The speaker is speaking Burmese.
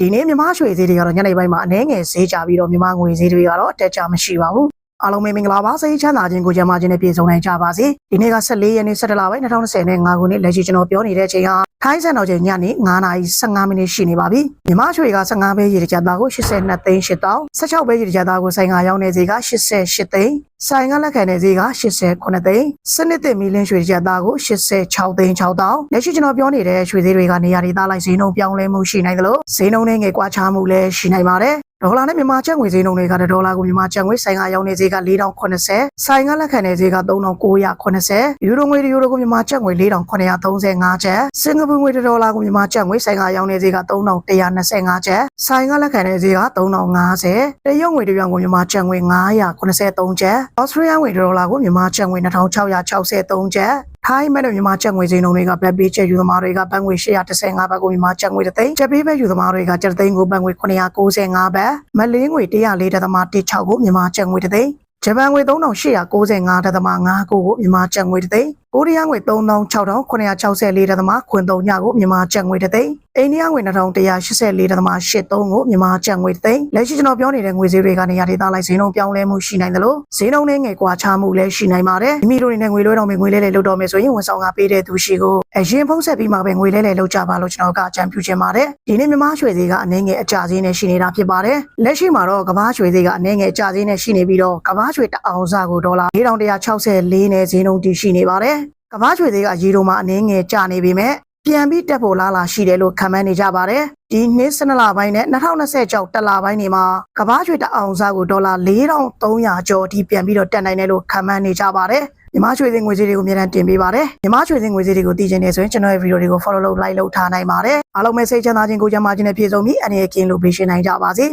ဒီနေ့မြန်မာရွှေဈေးတွေကတော့ညနေပိုင်းမှာအနည်းငယ်ဈေးကြပြီးတော့မြန်မာငွေဈေးတွေကတော့အတက်ကြမရှိပါဘူးအားလုံးပဲမင်္ဂလာပါစိတ်ချမ်းသာခြင်းကိုကြမ်းမာခြင်းနဲ့ပြည့်စုံနိုင်ကြပါစေဒီနေ့က14ရက်နေ့17လပိုင်း2025ခုနှစ်လက်ရှိကျွန်တော်ပြောနေတဲ့အချိန်ဟာထိုင်းစံတော်ချိန်ညနေ9:15မိနစ်ရှိနေပါပြီမြန်မာရွှေက15ပဲရေတကြသားကို82သိန်း8000 16ပဲရေတကြသားကိုဆိုင်ကရောင်းနေဈေးက88သိန်းဆိုင်ကလက်ခံနေဈေးက89သိန်းစနစ်တစ်မီလင်းရွှေတကြသားကို86သိန်း6000လက်ရှိကျွန်တော်ပြောနေတဲ့ရွှေဈေးတွေကနေရာဒေသလိုက်ဈေးနှုန်းပြောင်းလဲမှုရှိနိုင်သလိုဈေးနှုန်းနဲ့ငယ်ကွာခြားမှုလည်းရှိနိုင်ပါတယ်ဒေါ်လာနဲ့မြန်မာကျပ်ငွေဈေးနှုန်းတွေကဒေါ်လာကိုမြန်မာကျပ်ငွေဆိုင်ကရောင်းနေဈေးက4080ဆိုင်ကလက်ခံနေဈေးက3980ယူရိုငွေတစ်ယူရိုကိုမြန်မာကျပ်ငွေ4935ကျပ်စင်ကာပူငွေတစ်ဒေါ်လာကိုမြန်မာကျပ်ငွေဆိုင်ကရောင်းနေဈေးက3125ကျပ်ဆိုင်ကလက်ခံနေဈေးက3050တရုတ်ငွေတစ်ပြောင်းကိုမြန်မာကျပ်ငွေ983ကျပ်ဩစတြေးလျငွေတစ်ဒေါ်လာကိုမြန်မာကျပ်ငွေ2663ကျပ်ထိုင်းမဲ့တဲ့မြန်မာကျပ်ငွေဈေးနှုန်းတွေကဘက်ပေးချက်ယူသမားတွေကဘတ်ငွေ815ဘတ်ကိုမြန်မာကျပ်ငွေတစ်သိန်းချက်ပေးပဲယူသမားတွေကကျပ်သိန်းကိုဘတ်ငွေ995ဘတ်မလေးငွေ104.16ကိုမြန်မာကျပ်ငွေတစ်သိန်းဂျပန်ငွေ3895.59ကိုမြန်မာကျပ်ငွေတစ်သိန်းကိုရီးယားငွေ 36,964. ခွန်3ညကိုမြန်မာကျပ်ငွေတစ်သိန်းအိန္ဒိယငွေ2184.83ကိုမြန်မာကျပ်ငွေတစ်သိန်းလက်ရှိကျွန်တော်ပြောနေတဲ့ငွေဈေးတွေကနေရာဒေသလိုက်ဈေးနှုန်းပြောင်းလဲမှုရှိနိုင်တယ်လို့ဈေးနှုန်းနဲ့ငယ်ကွာခြားမှုလည်းရှိနိုင်ပါတယ်မိမိတို့နေနဲ့ငွေလွှဲတော်မယ်ငွေလဲလဲလုပ်တော်မယ်ဆိုရင်ဝန်ဆောင်ကပေးတဲ့သူရှိကိုအရင်ဖုံးဆက်ပြီးမှပဲငွေလဲလဲလုပ်ကြပါလို့ကျွန်တော်ကအကြံပြုချင်ပါတယ်ဒီနေ့မြမရွှေဈေးကအနည်းငယ်အကျဈေးနဲ့ရှိနေတာဖြစ်ပါတယ်လက်ရှိမှာတော့ကမ္ဘာရွှေဈေးကအနည်းငယ်အကျဈေးနဲ့ရှိနေပြီးတော့ကမ္ဘာရွှေတအောင်စကိုဒေါ်လာ4164နဲ့ဈေးနှုန်းတည်ရှိနေပါတယ် ကမ္ဘာရွှေဈေးကရေတိုမှာအနည်းငယ်ကျနေပေမဲ့ပြန်ပြီးတက်ဖို့လားလာရှိတယ်လို့ခန့်မှန်းနေကြပါတယ်ဒီနှစ်စနလပိုင်းနဲ့2026တက်လာပိုင်းနေမှာကမ္ဘာရွှေတအောင်စားကိုဒေါ်လာ4300ကျော်အထိပြန်ပြီးတော့တက်နိုင်တယ်လို့ခန့်မှန်းနေကြပါတယ်မြမချွေစင်ငွေကြေးတွေကိုအများအားတင်ပေးပါတယ်မြမချွေစင်ငွေကြေးတွေကိုသိချင်နေဆိုရင်ကျွန်တော်ရဲ့ဗီဒီယိုတွေကို follow လုပ် like လုပ်ထားနိုင်ပါတယ်အားလုံးပဲစိတ်ချမ်းသာခြင်းကိုကြမ်းမာခြင်းနဲ့ပြည့်စုံပြီးအနေနဲ့ကင်းလို့ပေးရှင်းနိုင်ကြပါစေ